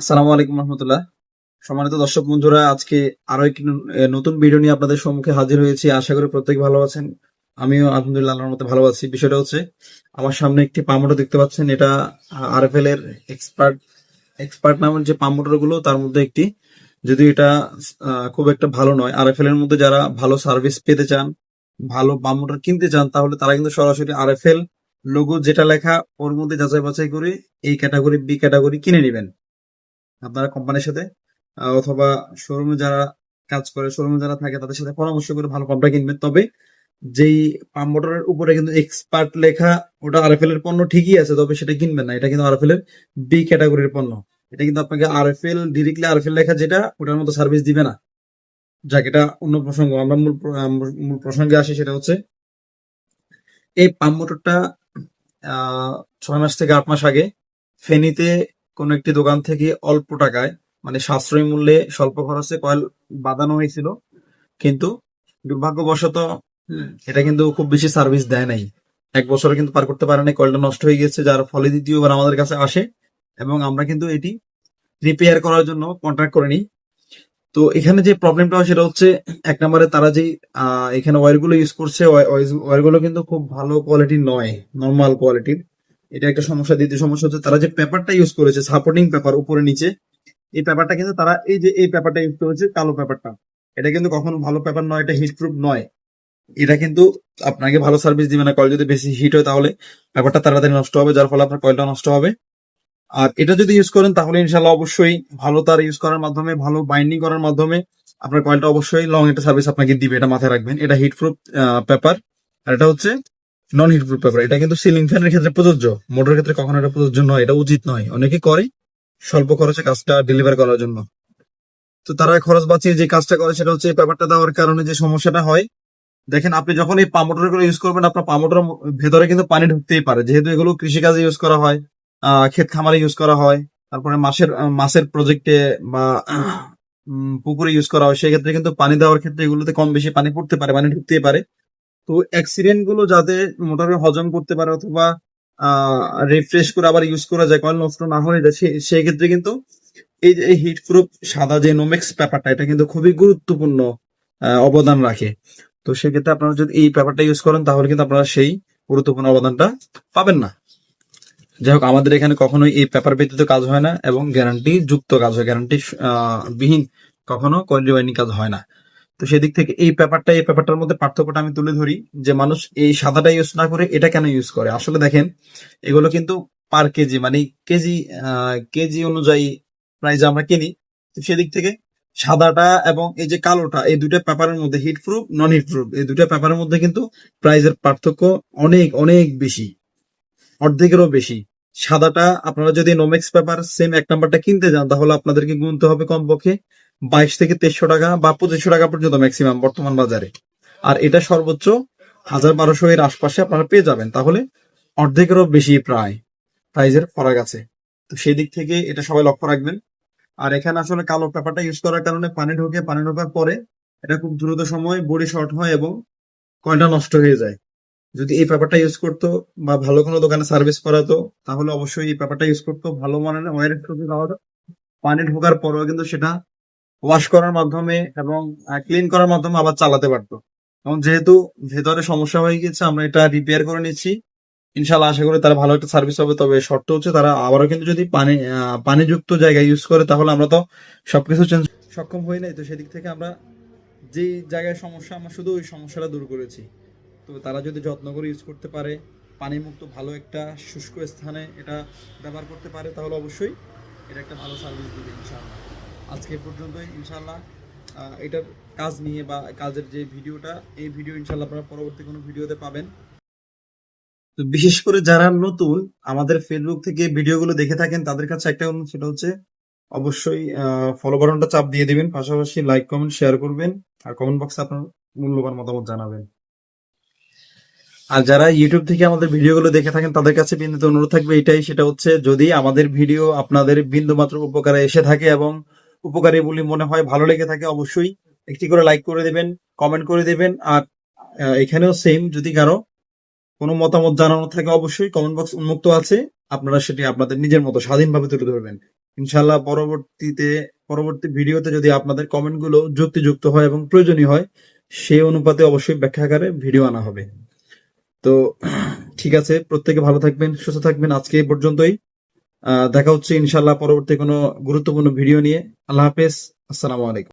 আসসালামু আলাইকুম রহমতুল্লাহ। সম্মানিত দর্শক বন্ধুরা, আজকে আরও একটি নতুন ভিডিও নিয়ে আপনাদের সম্মুখে হাজির হয়েছি। আশা করি প্রত্যেক ভালো আছেন। আমিও আলহামদুলিল্লাহ আল্লাহর মতো ভালো আছি। বিষয়টা হচ্ছে, আমার সামনে একটি পাম্পমোটর দেখতে পাচ্ছেন। এটা আরএফএল এর এক্সপার্ট এক্সপার্ট নামের যে পাম্পমোটরগুলো তার মধ্যে একটি। যদি এটা খুব একটা ভালো নয়। আরএফএল এর মধ্যে যারা ভালো সার্ভিস পেতে চান, ভালো পাম্পমোটর কিনতে চান, তাহলে তারা কিন্তু সরাসরি আরএফএল লোগো যেটা লেখা, ওর মধ্যে যাচাই বাছাই করে এই ক্যাটাগরি বি ক্যাটাগরি কিনে নেবেন। আপনারা কোম্পানির সাথে অথবা শোরুমে যারা কাজ করে শোরুমে যারা থাকে, তাদের সাথে পরামর্শ করে ভালো পাম্পটা কিনবেন। তবে যেই পাম্প মোটরের উপরে কিন্তু এক্সপার্ট লেখা, ওটা আরএফএল এর পণ্য ঠিকই আছে, তবে সেটা কিনবেন না। এটা কিন্তু আরএফএল এর বি ক্যাটাগরির পণ্য। এটা কিন্তু আপনাকে আরএফএল ডিরেক্টলি আরএফএল লেখা যেটা, ওটার মতো সার্ভিস দিবে না। যাক, এটা অন্য প্রসঙ্গ। আমরা মূল মূল প্রসঙ্গে আসি, সেটা হচ্ছে এই পাম্প মোটরটা ছয় মাস থেকে আট মাস আগে ফেনীতে কোনো একটি দোকান থেকে অল্প টাকায় মানে সাশ্রয়ী মূল্যে স্বল্প খরচে কয়েল বাঁধানো হয়েছিল। কিন্তু দুর্ভাগ্যবশত এটা কিন্তু খুব বেশি সার্ভিস দেয় নাই। এক বছর কিন্তু পার করতে পারে নাই কয়েলটা নষ্ট হয়ে গেছে, যার ফলে দ্বিতীয়বার আমাদের কাছে আসে। এবং আমরা কিন্তু এটি রিপেয়ার করার জন্য কন্ট্রাক্ট করে নিই তো এখানে যে প্রবলেমটা হয় সেটা হচ্ছে, এক নম্বরে তারা যে এখানে ওয়্যারগুলো ইউজ করছে ওয়্যারগুলো কিন্তু খুব ভালো কোয়ালিটির নয় নর্মাল কোয়ালিটির এটা একটা সমস্যা। দ্বিতীয় সমস্যা হচ্ছে তারা যে পেপারটা ইউজ করেছে সাপোর্টিং পেপার উপরে নিচে, এই পেপারটা কিন্তু তারা এই যে এই পেপারটা ইউজ করেছে, কালো পেপারটা। এটা কিন্তু কখনো ভালো পেপার নয়, এটা হিট প্রুফ নয়। এটা কিন্তু আপনাকে ভালো সার্ভিস দিবে না কয়েল যদি বেশি হিট হয় তাহলে পেপারটা তাড়াতাড়ি নষ্ট হবে, যার ফলে আপনার কয়েলটা নষ্ট হবে। আর এটা যদি ইউজ করেন তাহলে ইনশাল্লাহ অবশ্যই ভালো তার ইউজ করার মাধ্যমে, ভালো বাইন্ডিং করার মাধ্যমে আপনার কয়েলটা অবশ্যই লং একটা সার্ভিস আপনাকে দিবে, এটা মাথায় রাখবেন। এটা হিট প্রুফ পেপার আর এটা হচ্ছে নন হিট প্রুফ পেপার এটা কিন্তু সিলিং ফ্যানের ক্ষেত্রে প্রযোজ্য। মোটরের ক্ষেত্রে কখনো এটা প্রযোজ্য নয় এটা উচিত নয়। অনেকে করে স্বল্প খরচে কাজটা ডেলিভার করার জন্য। তো তারা খরচ বাঁচিয়ে যে কাজটা করে সেটা হচ্ছে পেপারটা দেওয়ার কারণে যে সমস্যাটা হয়। দেখেন আপনি যখন এই পামোটরগুলো ইউজ করবেন আপনার পামোটর ভেতরে কিন্তু পানি ঢুকতেই পারে। যেহেতু এগুলো কৃষিকাজে ইউজ করা হয় আহ, ক্ষেত খামারে ইউজ করা হয় তারপরে মাছের মাছের প্রজেক্টে বা পুকুরে ইউজ করা হয় সেক্ষেত্রে কিন্তু পানি দেওয়ার ক্ষেত্রে এগুলোতে কম বেশি পানি পড়তে পারে পানি ঢুকতেই পারে। তো অ্যাক্সিডেন্টগুলো যাতে মোটামুটি হজম করতে পারে অথবা রিফ্রেশ করে আবার ইউজ করা যায়, কয়েল নষ্ট না হয়ে যায় সেই ক্ষেত্রে কিন্তু এই যে হিট প্রুফ সাদা যে নোমেক্স পেপারটা এটা কিন্তু খুবই গুরুত্বপূর্ণ অবদান রাখে। তো সেক্ষেত্রে আপনারা যদি এই পেপারটা ইউজ করেন, তাহলে কিন্তু আপনারা সেই গুরুত্বপূর্ণ অবদানটা পাবেন না। যাই হোক, আমাদের এখানে কখনোই এই পেপার ব্যতীত কাজ হয় না এবং গ্যারান্টি যুক্ত কাজ হয় গ্যারান্টি বিহীন কখনো কয়েল রিওয়াইনিং কাজ হয় না। তো সেদিক থেকে এই পেপারটা এই পেপারটার মধ্যে পার্থক্যটা আমি তুলে ধরি যে মানুষ এই সাদাটা ইউজ না করে এটা কেন ইউজ করে? আসলে দেখেন, এগুলো কিন্তু পার কেজি মানে কেজি কেজি অনুযায়ী প্রাইস আমরা কিনি। তো সেদিক থেকে সাদাটা এবং এই যে কালোটা, এই দুইটা পেপারের মধ্যে heat proof non heat proof এই দুইটা পেপারের মধ্যে কিন্তু প্রাইজের পার্থক্য অনেক অনেক বেশি, অর্ধেকেরও বেশি। সাদাটা আপনারা যদি নোমেক্স পেপার সেম এক নাম্বারটা কিনতে যান, তাহলে আপনাদেরকে গুনতে হবে কমপক্ষে বাইশ থেকে তেইশশো টাকা বা পঁচিশশো টাকা পর্যন্ত ম্যাক্সিমাম বর্তমান বাজারে। আর এটা সর্বোচ্চ হাজার বারোশো এর আশপাশে আপনারা পেয়ে যাবেন, তাহলে অর্ধেকেরও বেশি প্রায় প্রাইজের ফারাক আছে। তো সেই দিক থেকে এটা সবাই লক্ষ্য রাখবেন। আর এখানে আসলে কালো পেপারটা ইউজ করার কারণে পানি ঢোকে, পানি ঢোকার পরে এটা খুব দ্রুত সময় বডি শর্ট হয় এবং কয়েলটা নষ্ট হয়ে যায়। যদি এই পেপারটা ইউজ করতো বা ভালো কোনো দোকানে সার্ভিস করাতো, তাহলে অবশ্যই এই পেপারটা ইউজ করতো। ভালো মানের যদি তাহলে পানি ঢোকার পরেও কিন্তু সেটা ওয়াশ করার মাধ্যমে এবং ক্লিন করার মাধ্যমে আবার চালাতে পারতো। এবং যেহেতু ভেতরে সমস্যা হয়ে গেছে আমরা এটা রিপেয়ার করে নিচ্ছি। ইনশাল্লাহ আশা করি তারা ভালো একটা সার্ভিস হবে। তবে শর্ত হচ্ছে তারা আবারও কিন্তু যদি পানি পানিযুক্ত জায়গায় ইউজ করে, তাহলে আমরা তো সবকিছু চেঞ্জ সক্ষম হই নাই। তো সেদিক থেকে আমরা যেই জায়গায় সমস্যা, আমরা শুধু ওই সমস্যাটা দূর করেছি। তো তারা যদি যত্ন করে ইউজ করতে পারে, পানিমুক্ত ভালো একটা শুষ্ক স্থানে এটা ব্যবহার করতে পারে, তাহলে অবশ্যই এটা একটা ভালো সার্ভিস দিবে ইনশাআল্লাহ। আজকে ইনশাআল্লাহ। আহ, এটার কাজ নিয়ে বা কাজের যে ভিডিওটা এই ভিডিও ইনশাআল্লাহ আপনারা পরবর্তী কোনো ভিডিওতে পাবেন। তো বিশেষ করে যারা নতুন আমাদের ফেসবুক থেকে ভিডিওগুলো দেখে থাকেন তাদের কাছে একটা অনুরোধ সেটা হচ্ছে অবশ্যই ফলো বাটনটা চাপ দিয়ে দিবেন পাশাপাশি লাইক কমেন্ট শেয়ার করবেন আর কমেন্ট বক্সে আপনার মূল্যবান মতামত জানাবেন। আর যারা ইউটিউব থেকে আমাদের ভিডিওগুলো দেখে থাকেন তাদের কাছে বিন্দু অনুরোধ থাকবে এটাই সেটা হচ্ছে যদি আমাদের ভিডিও আপনাদের বিন্দু মাত্র উপকারে এসে থাকে এবং উপকারী বলে মনে হয়, ভালো লেগে থাকে অবশ্যই। একটি করে লাইক করে দেবেন কমেন্ট করে দেবেন, আর এখানেও সেম যদি কারও কোনো মতামত জানানো থাকে অবশ্যই কমেন্ট বক্স উন্মুক্ত আছে। আপনারা সেটি আপনাদের নিজের মতো স্বাধীনভাবে তুলে ধরবেন। ইনশাল্লাহ পরবর্তীতে, পরবর্তী ভিডিওতে যদি আপনাদের কমেন্টগুলো যুক্তিযুক্ত হয় এবং প্রয়োজনীয় হয় সেই অনুপাতে অবশ্যই ব্যাখ্যাকারে ভিডিও আনা হবে। তো, ঠিক আছে, প্রত্যেকে ভালো থাকবেন, সুস্থ থাকবেন। আজকে এই পর্যন্তই। দেখা হচ্ছে ইনশাল্লাহ পরবর্তী কোনো গুরুত্বপূর্ণ ভিডিও নিয়ে। আল্লাহ হাফেজ। আসসালামু আলাইকুম।